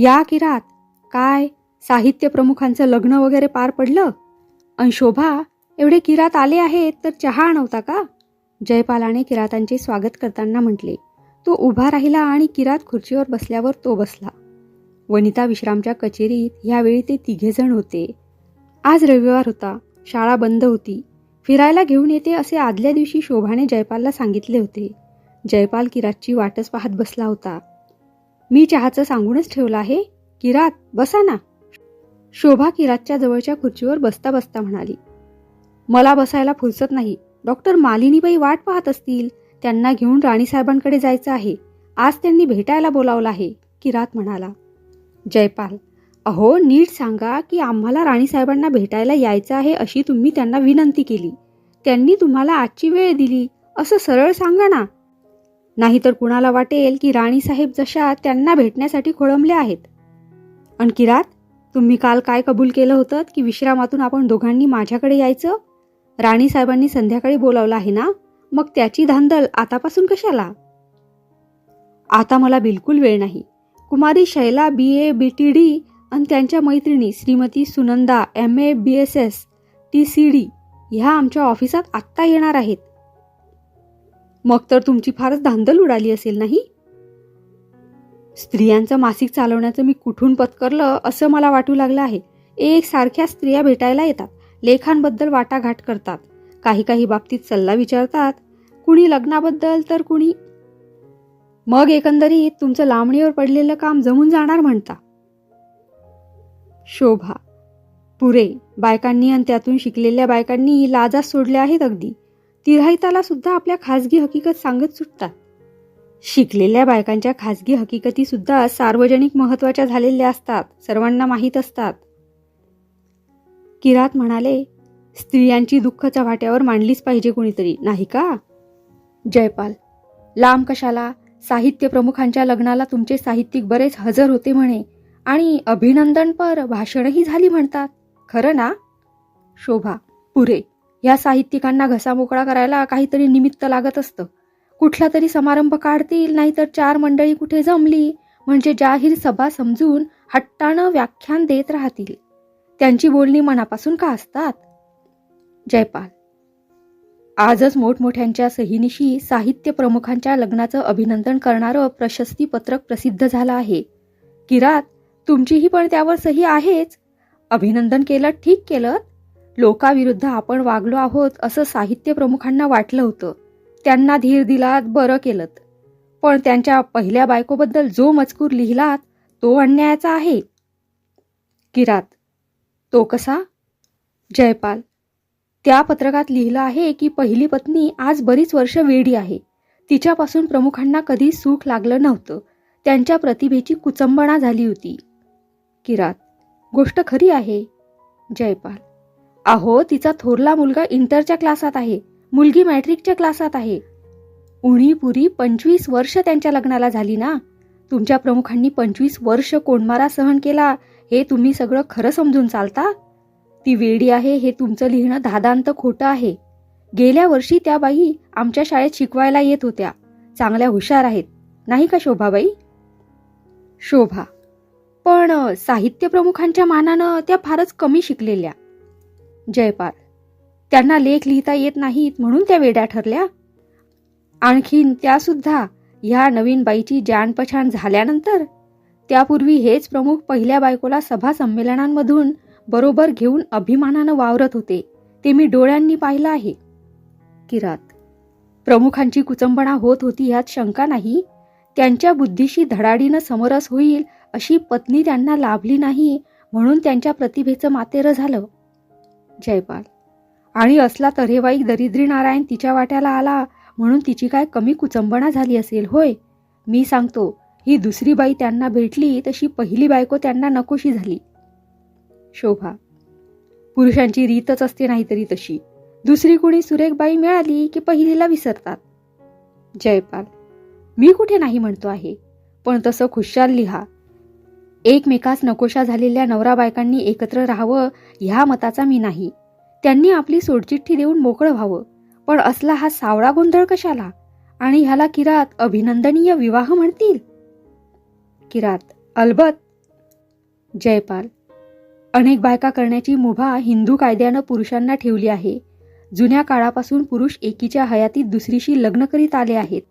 या किरात काय साहित्य प्रमुखांचं लग्न वगैरे पार पडलं? अन शोभा एवढे किरात आले आहेत तर चहा आणवता का? जयपालाने किरातांचे स्वागत करताना म्हटले तो उभा राहिला आणि किरात खुर्चीवर बसल्यावर तो बसला. वनिता विश्रामच्या कचेरीत ह्यावेळी ते तिघेजण होते. आज रविवार होता शाळा बंद होती. फिरायला घेऊन येते असे आदल्या दिवशी शोभाने जयपालला सांगितले होते. जयपाल किरातची वाटच पाहत बसला होता. मी चहाचं सांगूनच ठेवलं आहे. किरात बसा ना. शोभा किरातच्या जवळच्या खुर्चीवर बसता बसता म्हणाली. मला बसायला फुरसत नाही. डॉक्टर मालिनीबाई वाट पाहत असतील. त्यांना घेऊन राणीसाहेबांकडे जायचं आहे. आज त्यांनी भेटायला बोलावलं आहे किरात म्हणाला. जयपाल अहो नीट सांगा की आम्हाला राणीसाहेबांना भेटायला यायचं आहे अशी तुम्ही त्यांना विनंती केली. त्यांनी तुम्हाला आजची वेळ दिली. असं सरळ सांगा ना. नाहीतर कुणाला वाटेल की राणीसाहेब जशा त्यांना भेटण्यासाठी खोळंबल्या आहेत. अन किरात तुम्ही काल काय कबूल केलं होतं की विश्रामातून आपण दोघांनी माझ्याकडे यायचं? राणीसाहेबांनी संध्याकाळी बोलावलं आहे ना? मग त्याची धांदल आतापासून कशाला? आता मला बिलकुल वेळ नाही. कुमारी Shaila B A B T D आणि त्यांच्या मैत्रिणी Shrimati Sunanda M A B S S T C D ह्या आमच्या ऑफिसात आत्ता येणार आहेत. मग तर तुमची फारच धांदल उडाली असेल नाही? स्त्रियांचं मासिक चालवण्याचं मी कुठून पत्करलं असं मला वाटू लागलं आहे. एक सारख्या स्त्रिया भेटायला येतात. लेखांबद्दल वाटाघाट करतात. काही काही बाबतीत सल्ला विचारतात. कुणी लग्नाबद्दल तर कुणी मग एकंदरीत तुमचं लांबणीवर पडलेलं काम जमून जाणार म्हणता. शोभा. पुरे. बायकांनी आणि त्यातून शिकलेल्या बायकांनी लाजा सोडल्या आहेत अगदी. तिराहिताला सुद्धा आपल्या खाजगी हकीकत सांगत सुटतात. शिकलेल्या बायकांच्या खाजगी हकीकती सुद्धा सार्वजनिक महत्त्वाच्या झालेल्या असतात सर्वांना माहीत असतात. किरात म्हणाले स्त्रियांची दुःख चव्हाट्यावर मांडलीच पाहिजे कोणीतरी नाही का? जयपाल लांब कशाला? साहित्य प्रमुखांच्या लग्नाला तुमचे साहित्यिक बरेच हजर होते म्हणे आणि अभिनंदनपर भाषणही झाली म्हणतात. खरं ना? शोभा पुरे या साहित्यिकांना घसामोकळा करायला काहीतरी निमित्त लागत असतं. कुठला तरी समारंभ काढतील नाहीतर चार मंडळी कुठे जमली म्हणजे जाहीर सभा समजून हट्टानं व्याख्यान देत राहतील. त्यांची बोलणी मनापासून का असतात? जयपाल. आजच मोठमोठ्यांच्या सहीनिशी साहित्य प्रमुखांच्या लग्नाचं अभिनंदन करणारं प्रशस्ती पत्रक प्रसिद्ध झालं आहे. किरात तुमचीही पण त्यावर सही आहेच. अभिनंदन केलं ठीक केलं लोकाविरुद्ध आपण वागलो आहोत असं साहित्य प्रमुखांना वाटलं होतं. त्यांना धीर दिलात बरं केलं पण त्यांच्या पहिल्या बायकोबद्दल जो मजकूर लिहिलात तो अन्यायाचा आहे. किरात तो कसा? जयपाल त्या पत्रकात लिहिलं आहे की पहिली पत्नी आज बरीच वर्ष वेडी आहे. तिच्यापासून प्रमुखांना कधी सुख लागलं नव्हतं. त्यांच्या प्रतिभेची कुचंबणा झाली होती. किरात गोष्ट खरी आहे. जयपाल अहो तिचा थोरला मुलगा इंटरच्या क्लासात आहे. मुलगी मॅट्रिकच्या क्लासात आहे. उणीपुरी पंचवीस वर्ष त्यांच्या लग्नाला झाली ना? तुमच्या प्रमुखांनी पंचवीस वर्ष कोंडमारा सहन केला हे तुम्ही सगळं खरं समजून चालता? ती वेडी आहे हे तुमचं लिहिणं धादांत खोटं आहे. गेल्या वर्षी त्या बाई आमच्या शाळेत शिकवायला येत होत्या. चांगल्या हुशार आहेत. नाही का शोभाबाई? शोभा. पण साहित्य प्रमुखांच्या मानानं त्या फारच कमी शिकलेल्या. जयपाल. त्यांना लेख लिहिता येत नाहीत म्हणून त्या वेड्या ठरल्या. आणखीन त्या सुद्धा ह्या नवीन बाईची जानपछाण झाल्यानंतर त्यापूर्वी हेच प्रमुख पहिल्या बायकोला सभा संमेलनांमधून बरोबर घेऊन अभिमानानं वावरत होते ते मी डोळ्यांनी पाहिलं आहे. किरात. प्रमुखांची कुचंबणा होत होती ह्यात शंका नाही त्यांच्या बुद्धीशी धडाडीनं समरस होईल अशी पत्नी त्यांना लाभली नाही म्हणून त्यांच्या प्रतिभेचं मातेरं झालं. जयपाल. आणि असला तऱ्हेवाईक दरिद्री नारायण तिच्या वाट्याला आला म्हणून तिची काय कमी कुचंबणा झाली असेल होय? मी सांगतो ही दुसरी बाई त्यांना भेटली तशी पहिली बायको त्यांना नकोशी झाली. शोभा. पुरुषांची रीतच असते नाहीतरी तशी. दुसरी कुणी सुरेख बाई मिळाली की पहिलीला विसरतात. जयपाल. मी कुठे नाही म्हणतो आहे पण तसं खुशाल लिहा. एकमेकास नकोशा झालेल्या नवरा बायकांनी एकत्र राहावं ह्या मताचा मी नाही. त्यांनी आपली सोडचिठ्ठी देऊन मोकळं व्हावं. पण असला हा सावळा गोंधळ कशाला? आणि ह्याला किरात अभिनंदनीय विवाह म्हणतील? किरात अलबत. जयपाल. अनेक बायका करण्याची मुभा हिंदू कायद्यानं पुरुषांना ठेवली आहे. जुन्या काळापासून पुरुष एकीच्या हयातीत दुसरीशी लग्न करीत आले आहेत.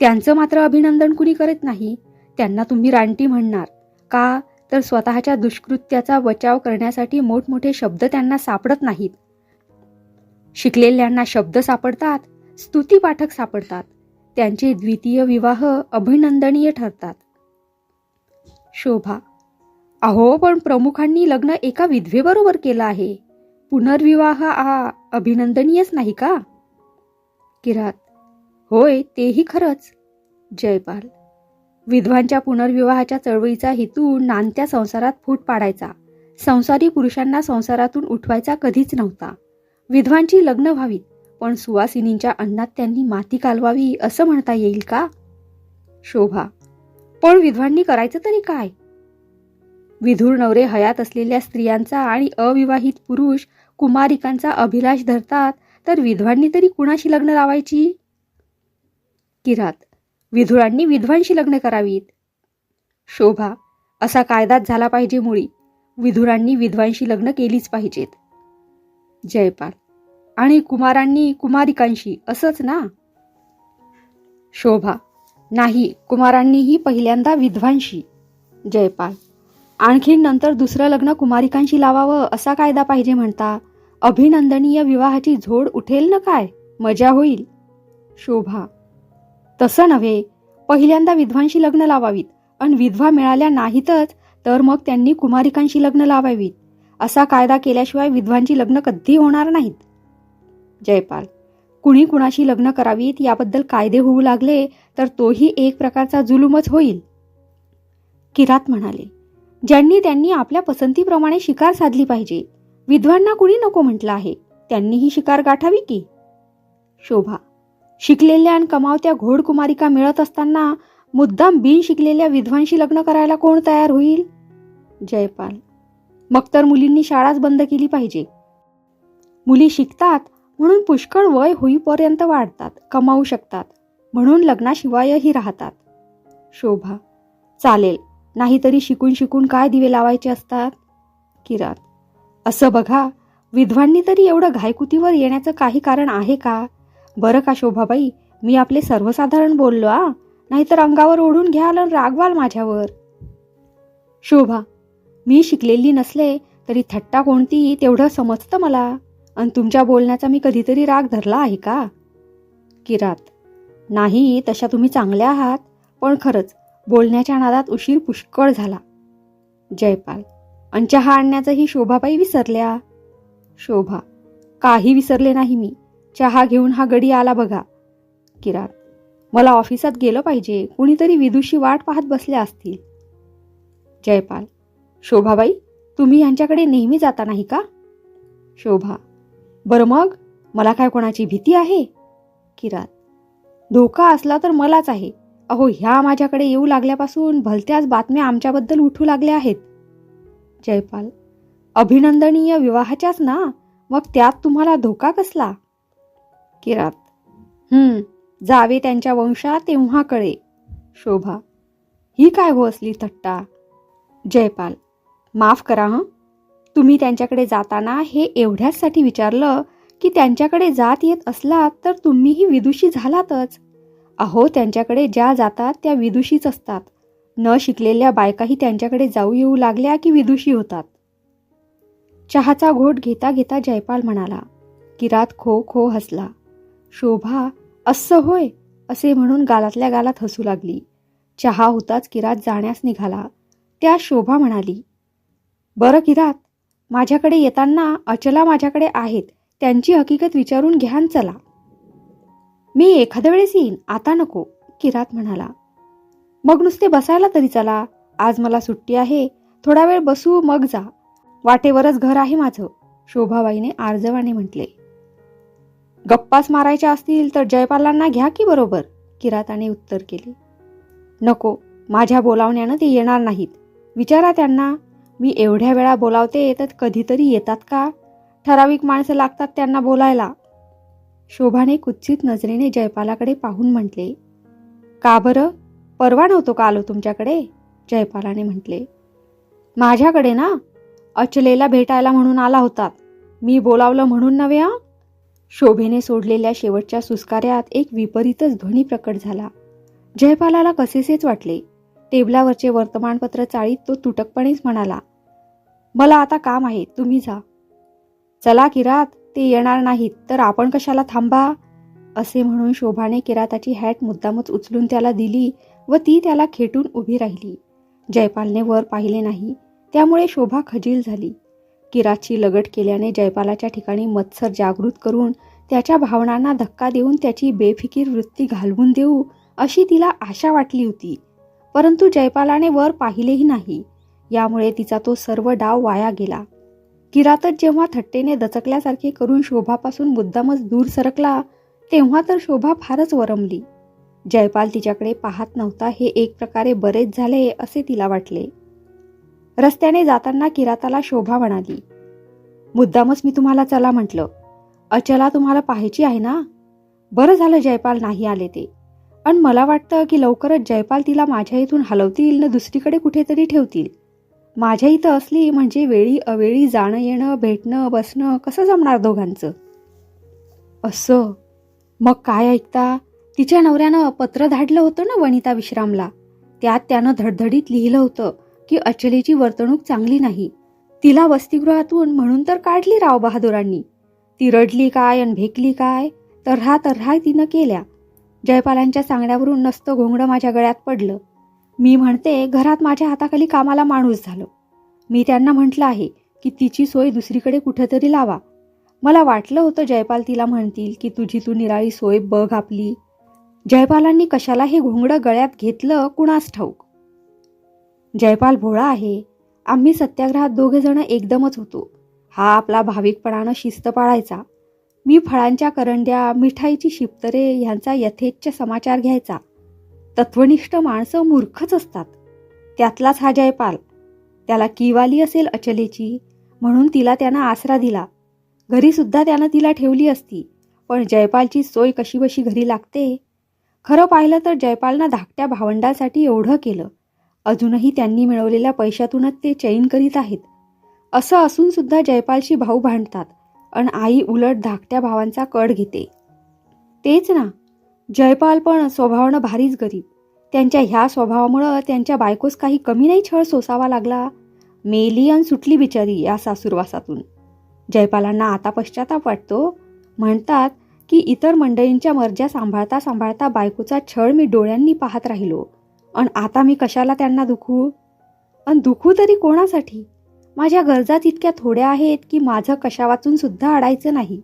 त्यांचं मात्र अभिनंदन कुणी करत नाही? त्यांना तुम्ही रानटी म्हणणार. का? तर स्वतःच्या दुष्कृत्याचा बचाव करण्यासाठी मोठमोठे शब्द त्यांना सापडत नाहीत. शिकलेल्यांना शब्द सापडतात स्तुतीपाठक सापडतात. त्यांचे द्वितीय विवाह अभिनंदनीय ठरतात. शोभा अहो पण प्रमुखांनी लग्न एका विधवेबरोबर केलं आहे. पुनर्विवाह हा अभिनंदनीयच नाही का? किरात होय तेही खरंच. जयपाल विधवांच्या पुनर्विवाहाच्या चळवळीचा हेतू नानत्या संसारात फूट पाडायचा. संसारी पुरुषांना संसारातून उठवायचा कधीच नव्हता. विधवांची लग्न व्हावीत पण सुवासिनींच्या अन्नात त्यांनी माती कालवावी असं म्हणता येईल का? शोभा पण विधवांनी करायचं तरी काय? विधूर नवरे हयात असलेल्या स्त्रियांचा आणि अविवाहित पुरुष कुमारिकांचा अभिलाष धरतात तर विधवांनी तरी कुणाशी लग्न लावायची? किरात विधुरांनी विधवांशी लग्न करावीत. शोभा असा कायदाच झाला पाहिजे मुळी. विधुरांनी विधवांशी लग्न केलीच पाहिजेत. जयपाल आणि कुमारांनी कुमारिकांशी असंच ना? शोभा नाही कुमारांनीही पहिल्यांदा विधवांशी जयपाल आणखीन नंतर दुसरं लग्न कुमारिकांशी लावावं असा कायदा पाहिजे म्हणता अभिनंदनीय विवाहाची झोड उठेल ना काय? मजा होईल. शोभा तसं नव्हे. पहिल्यांदा विधवांशी लग्न लावावीत. आणि विधवा मिळाल्या नाहीतच तर मग त्यांनी कुमारिकांशी लग्न लावावीत. असा कायदा केल्याशिवाय विधवांची लग्न कधी होणार नाहीत? जयपाल. कुणी कुणाशी लग्न करावीत याबद्दल कायदे होऊ लागले तर तोही एक प्रकारचा जुलूमच होईल. किरात म्हणाले ज्यांनी त्यांनी आपल्या पसंतीप्रमाणे शिकार साधली पाहिजे. विधवांना कुणी नको म्हटलं आहे? त्यांनीही शिकार गाठावी की? शोभा. शिकलेल्या आणि कमावत्या घोडकुमारिका मिळत असताना मुद्दाम बिन शिकलेल्या विधवांशी लग्न करायला कोण तयार होईल? जयपाल. मग तर मुलींनी शाळाच बंद केली पाहिजे. मुली शिकतात म्हणून पुष्कळ वय होईपर्यंत वाढतात कमावू शकतात म्हणून लग्नाशिवायही राहतात. शोभा. चालेल नाहीतरी शिकून शिकून काय दिवे लावायचे असतात? किरात. असं बघा विधवांनी तरी एवढं घायकुतीवर येण्याचं काही कारण आहे का? बरं का शोभाबाई मी आपले सर्वसाधारण बोललो आ? नाहीतर अंगावर ओढून घ्याल आणि रागवाल माझ्यावर. शोभा मी शिकलेली नसले तरी थट्टा कोणती तेवढं समजतं मला. आणि तुमच्या बोलण्याचा मी कधीतरी राग धरला आहे का? किरात नाही तशा तुम्ही चांगल्या आहात पण खरंच बोलण्याच्या नादात उशीर पुष्कळ झाला. जयपाल आणि चहा आणण्याचंही शोभाबाई विसरल्या. शोभा काही विसरले नाही मी. चहा घेऊन हा गडी आला बघा. किरात मला ऑफिसात गेलं पाहिजे कुणीतरी विदुषी वाट पाहत बसल्या असतील. जयपाल शोभाबाई तुम्ही यांच्याकडे नेहमी जाता नाही का? शोभा बरं मग मला काय कोणाची भीती आहे? किरात धोका असला तर मलाच आहे. अहो ह्या माझ्याकडे येऊ लागल्यापासून भलत्याच बातम्या आमच्याबद्दल उठू लागल्या आहेत. जयपाल अभिनंदनीय विवाहाच्याच ना? मग त्यात तुम्हाला धोका कसला? किरात. हम्म जावे त्यांच्या वंशात तेव्हा कळे. शोभा ही काय हो असली थट्टा? जयपाल माफ करा हं. तुम्ही त्यांच्याकडे जाताना हे एवढ्याचसाठी विचारलं की त्यांच्याकडे जात येत असलात तर तुम्हीही विदुषी झालातच. अहो त्यांच्याकडे ज्या जातात त्या विदुषीच असतात. न शिकलेल्या बायकाही त्यांच्याकडे जाऊ येऊ लागल्या की विदुषी होतात. चहाचा घोट घेता घेता जयपाल म्हणाला किरात खो खो हसला. शोभा असं होय असे म्हणून गालातल्या गालात हसू लागली. चहा होताच किरात जाण्यास निघाला. त्या शोभा म्हणाली बरं किरात माझ्याकडे येताना अचला माझ्याकडे आहेत त्यांची हकीकत विचारून घ्यान चला. मी एखाद्या वेळेस येईन आता नको किरात म्हणाला. मग नुसते बसायला तरी चला आज मला सुट्टी आहे थोडा वेळ बसू मग जा. वाटेवरच घर आहे माझं शोभाबाईने आर्जवाने म्हटले. गप्पाच मारायच्या असतील तर जयपालांना घ्या की बरोबर किराताने उत्तर केले. नको माझ्या बोलावण्यानं ते येणार नाहीत. विचारा त्यांना मी एवढ्या वेळा बोलावते तर कधीतरी येतात का? ठराविक माणसं लागतात त्यांना बोलायला. शोभाने कुत्सित नजरेने जयपालाकडे पाहून म्हटले का बरं? परवा नव्हतो का आलो तुमच्याकडे? जयपालाने म्हटले माझ्याकडे ना अचलेला भेटायला म्हणून आला होता. मी बोलावलं म्हणून नव्हे हं? शोभेने सोडलेल्या शेवटच्या सुस्कार्यात एक विपरीतच ध्वनी प्रकट झाला. जयपालाला कसेसेच वाटले. टेबलावरचे वर्तमानपत्र चाळीत तो तुटकपणेच म्हणाला मला आता काम आहे तुम्ही जा. चला किरात ते येणार नाहीत तर आपण कशाला थांबा? असे म्हणून शोभाने किराताची हॅट मुद्दामच उचलून त्याला दिली व ती त्याला खेटून उभी राहिली. जयपालने वर पाहिले नाही त्यामुळे शोभा खजील झाली. किराची लगट केल्याने जयपालाच्या ठिकाणी मत्सर जागृत करून त्याच्या भावनांना धक्का देऊन त्याची बेफिकीर वृत्ती घालवून देऊ अशी तिला आशा वाटली होती. परंतु जयपालाने वर पाहिलेही नाही. यामुळे तिचा तो सर्व डाव वाया गेला. किरातच जेव्हा थट्टेने दचकल्यासारखे करून शोभापासून मुद्दामच दूर सरकला तेव्हा तर शोभा फारच वरमली. जयपाल तिच्याकडे पाहत नव्हता हे एक प्रकारे बरेच झाले असे तिला वाटले. रस्त्याने जाताना किराताला शोभा म्हणाली. मुद्दामच मी तुम्हाला चला म्हटलं. अचला तुम्हाला पाहायची आहे ना? बरं झालं जयपाल नाही आले ते. आणि मला वाटतं की लवकरच जयपाल तिला माझ्या इथून हलवतील न दुसरीकडे कुठेतरी ठेवतील. माझ्या इथं असली म्हणजे वेळी अवेळी जाणं येणं भेटणं बसणं कसं जमणार दोघांचं? असं? मग काय ऐकता? तिच्या नवऱ्यानं पत्र धाडलं होतं ना वनिता विश्रामला. त्यात त्यानं धडधडीत लिहिलं होतं. की अचलेची वर्तणूक चांगली नाही. तिला वसतिगृहातून म्हणून तर काढली राव बहादुरांनी ती रडली काय आणि भेकली काय? तऱ्हा तऱ्हा तिनं केल्या. जयपालांच्या सांगण्यावरून नसतं घोंगडं माझ्या गळ्यात पडलं. मी म्हणते घरात माझ्या हाताखाली कामाला माणूस झालं. मी त्यांना म्हटलं आहे की तिची सोय दुसरीकडे कुठेतरी लावा. मला वाटलं होतं जयपाल तिला म्हणतील की तुझी तू निराळी सोय बघ आपली. जयपालांनी कशाला हे घोंगडं गळ्यात घेतलं कुणास ठाऊक? जयपाल भोळा आहे. आम्ही सत्याग्रहात दोघेजणं एकदमच होतो. हा आपला भाविकपणानं शिस्त पाळायचा. मी फळांच्या करंड्या मिठाईची शिपतरे ह्यांचा यथेच्छ समाचार घ्यायचा. तत्वनिष्ठ माणसं मूर्खच असतात. त्यातलाच हा जयपाल. त्याला किवाली असेल अचलेची म्हणून तिला त्यानं आसरा दिला. घरीसुद्धा त्यानं तिला ठेवली असती पण जयपालची सोय कशीबशी घरी लागते? खरं पाहिलं तर जयपालनं धाकट्या भावंडासाठी एवढं केलं. अजूनही त्यांनी मिळवलेल्या पैशातूनच ते चैन करीत आहेत. असं असून सुद्धा जयपालशी भाऊ भांडतात आणि आई उलट धाकट्या भावांचा कड घेते. तेच ना जयपाल पण स्वभावानं भारीच गरीब. त्यांच्या ह्या स्वभावामुळं त्यांच्या बायकोस काही कमी नाही छळ सोसावा लागला. मेली आणि सुटली बिचारी या सासूरवासातून. जयपालांना आता पश्चाताप वाटतो. म्हणतात की इतर मंडळींच्या मर्ज्या सांभाळता सांभाळता बायकोचा छळ मी डोळ्यांनी पाहत राहिलो. आणि आता मी कशाला त्यांना दुखू? आणि दुखू तरी कोणासाठी? माझ्या गरजा इतक्या थोड्या आहेत की माझं कशा वाचून सुद्धा अडायचं नाही.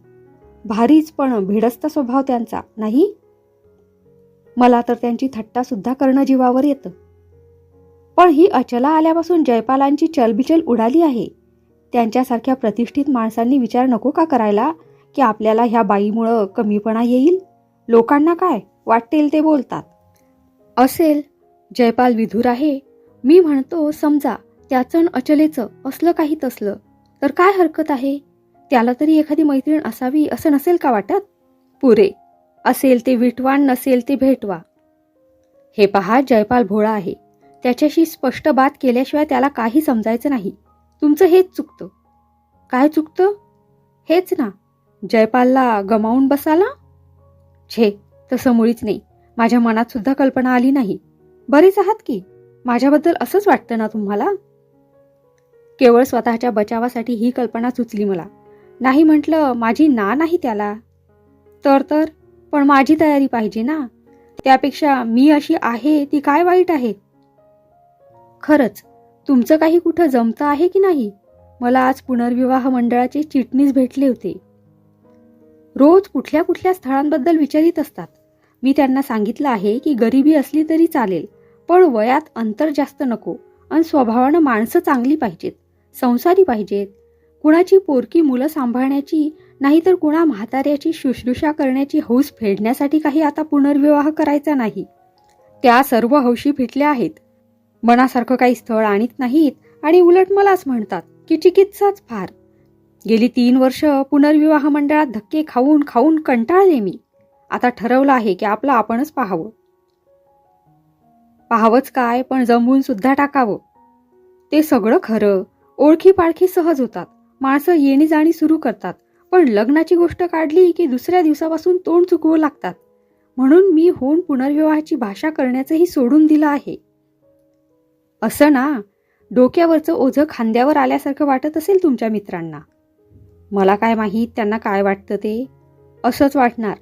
भारीच पण भिडस्त स्वभाव त्यांचा नाही? मला तर त्यांची थट्टा सुद्धा करणं जीवावर येतं. पण ही अचला आल्यापासून जयपालांची चलबिचल उडाली आहे. त्यांच्यासारख्या प्रतिष्ठित माणसांनी विचार नको का करायला की आपल्याला ह्या बाईमुळं कमीपणा येईल? लोकांना काय वाटेल ते बोलतात. असेल जयपाल विधूर आहे. मी म्हणतो समजा त्याचं अचलेचं असलं काही तसलं. तर काय हरकत आहे? त्याला तरी एखादी मैत्रीण असावी असं नसेल का वाटत? पुरे असेल ते विटवाण नसेल ते भेटवा. हे पहा जयपाल भोळा आहे. त्याच्याशी स्पष्ट बात केल्याशिवाय त्याला काही समजायचं नाही. तुमचं हेच चुकतं. काय चुकतं? हेच ना. जयपालला गमावून बसाला? छे तसं मुळीच नाही. माझ्या मनात सुद्धा कल्पना आली नाही. बरेच आहात की? माझ्याबद्दल असंच वाटतं ना तुम्हाला? केवळ स्वतःच्या बचावासाठी ही कल्पना सुचली मला. नाही म्हटलं माझी ना नाही त्याला. तर तर पण माझी तयारी पाहिजे ना. त्यापेक्षा मी अशी आहे ती काय वाईट आहे? खरंच तुमचं काही कुठं जमतं आहे की नाही? मला आज पुनर्विवाह मंडळाचे चिटणीस भेटले होते. रोज कुठल्या कुठल्या स्थळांबद्दल विचारित असतात. मी त्यांना सांगितलं आहे की गरिबी असली तरी चालेल पण वयात अंतर जास्त नको आणि स्वभावानं माणसं चांगली पाहिजेत संसारी पाहिजेत. कुणाची पोरकी मुलं सांभाळण्याची नाहीतर कुणा म्हाताऱ्याची शुश्रूषा करण्याची हौस फेडण्यासाठी काही आता पुनर्विवाह करायचा नाही. त्या सर्व हौशी फिटल्या आहेत. मनासारखं काही स्थळ आणीत नाहीत आणि उलट मलाच म्हणतात की चिकित्साच फार. गेली तीन वर्ष पुनर्विवाह मंडळात धक्के खाऊन खाऊन कंटाळले मी. आता ठरवलं आहे की आपलं आपणच पाहावं. पाहावंच काय पण जमवून सुद्धा टाकावं. ते सगळं खरं ओळखी पाळखी सहज होतात. माणसं येणी जाणी सुरू करतात. पण लग्नाची गोष्ट काढली की दुसऱ्या दिवसापासून तोंड चुकवू लागतात. म्हणून मी होऊन पुनर्विवाहाची भाषा करण्याचंही सोडून दिलं आहे. असं ना डोक्यावरचं ओझं खांद्यावर आल्यासारखं वाटत असेल तुमच्या मित्रांना. मला काय माहीत त्यांना काय वाटतं ते? असंच वाटणार.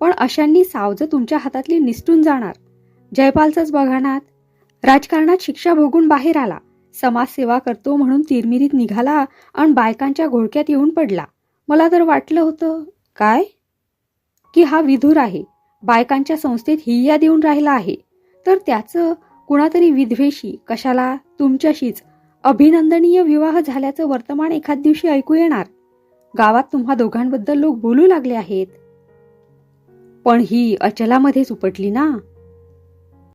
पण अशांनी सावज तुमच्या हातातली निसटून जाणार. जयपालचंच बघानात. राजकारणात शिक्षा भोगून बाहेर आला. समाजसेवा करतो म्हणून तिरमिरीत निघाला आणि बायकांच्या घोळक्यात येऊन पडला. मला तर वाटलं होतं काय? की हा विधूर आहे. बायकांच्या संस्थेत हिय्या देऊन राहिला आहे. तर त्याचं कुणातरी विधवेशी कशाला तुमच्याशीच अभिनंदनीय विवाह झाल्याचं वर्तमान एखाद दिवशी ऐकू येणार? गावात तुम्हा दोघांबद्दल लोक बोलू लागले आहेत. पण ही अचलामध्येच उपटली ना?